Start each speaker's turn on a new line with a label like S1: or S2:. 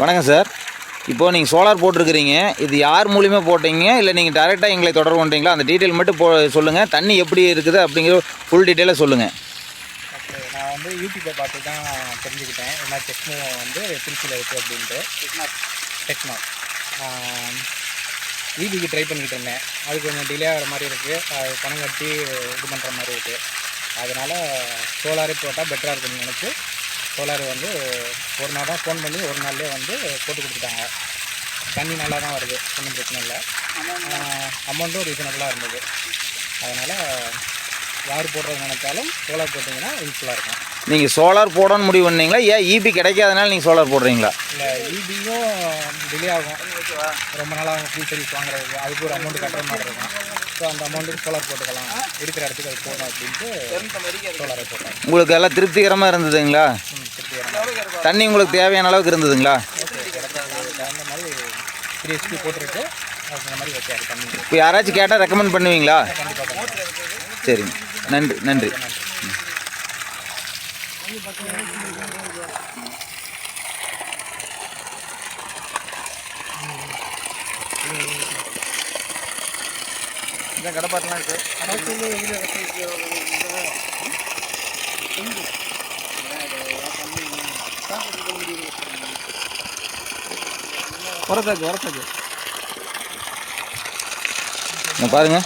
S1: வணக்கம் சார். இப்போது நீங்கள் சோலார் போட்டிருக்கிறீங்க இது யார் மூலியமாக போட்டீங்க? இல்லை நீங்கள் டேரெக்டாக எங்களை தொடர்பு பண்ணுறீங்களா அந்த டீட்டெயில் மட்டும் போ சொல்லுங்கள் தண்ணி எப்படி இருக்குது அப்படிங்கிற ஃபுல் டீட்டெயிலாக சொல்லுங்கள்
S2: நான் வந்து யூடியூப்பை பார்த்து தான் தெரிஞ்சுக்கிட்டேன். என்ன டெக்னோ வந்து திருச்சியில் இருக்குது அப்படின்ட்டு. டெக்னோ. ஈபிக்கு ட்ரை பண்ணிக்கிட்டு இருந்தேன். அது கொஞ்சம் டிலே ஆகிற மாதிரி இருக்குது அது பணம் கட்டி இது பண்ணுற மாதிரி இருக்குது அதனால் சோலாரே போட்டால் பெட்டராக இருக்குன்னு நினச்சி சோலார் வந்து ஒரு நாள் தான் ஃபோன் பண்ணி ஒரு நாள்லேயே வந்து போட்டு கொடுத்துட்டாங்க. தண்ணி நல்லா தான் வருது ஒன்றும் பிரச்சனை இல்லை. அமௌண்ட்டும் ரீசனபுளாக இருந்தது. அதனால் யார் போடுறது நினைச்சாலும் சோலார் போட்டிங்கன்னா யூஸ்ஃபுல்லாக இருக்கும்.
S1: நீங்கள் சோலார் போடணும்னு முடிவு பண்ணீங்களா? ஏன் ஈபி கிடைக்காதனால நீங்கள் சோலார் போடுறீங்களா?
S2: இல்லை ஈபியும் டிலே ஆகும். ரொம்ப நாளாக ஃப்ரீ சர்வீஸ் வாங்குறது அதுக்கு ஒரு அமௌண்ட் கட்டுற மாதிரி இருக்கும். ஸோ அந்த அமௌண்ட்டுக்கு சோலார் போட்டுக்கலாம். இருக்கிற இடத்துக்கு அது போதும் அப்படின்ட்டு சோலாரை போட்டேன்
S1: உங்களுக்கு எல்லாம் திருப்திகரமாக இருந்ததுங்களா? தண்ணி உங்களுக்கு தேவையான அளவுக்கு இருந்ததுங்களா? இப்போ யாராச்சும் கேட்டால் ரெக்கமெண்ட் பண்ணுவீங்களா? சரிங்க நன்றி நன்றி.
S2: இதான் இருக்குது வரத்தாக்கு வரத்தாக்கு.
S1: இங்க பாருங்க.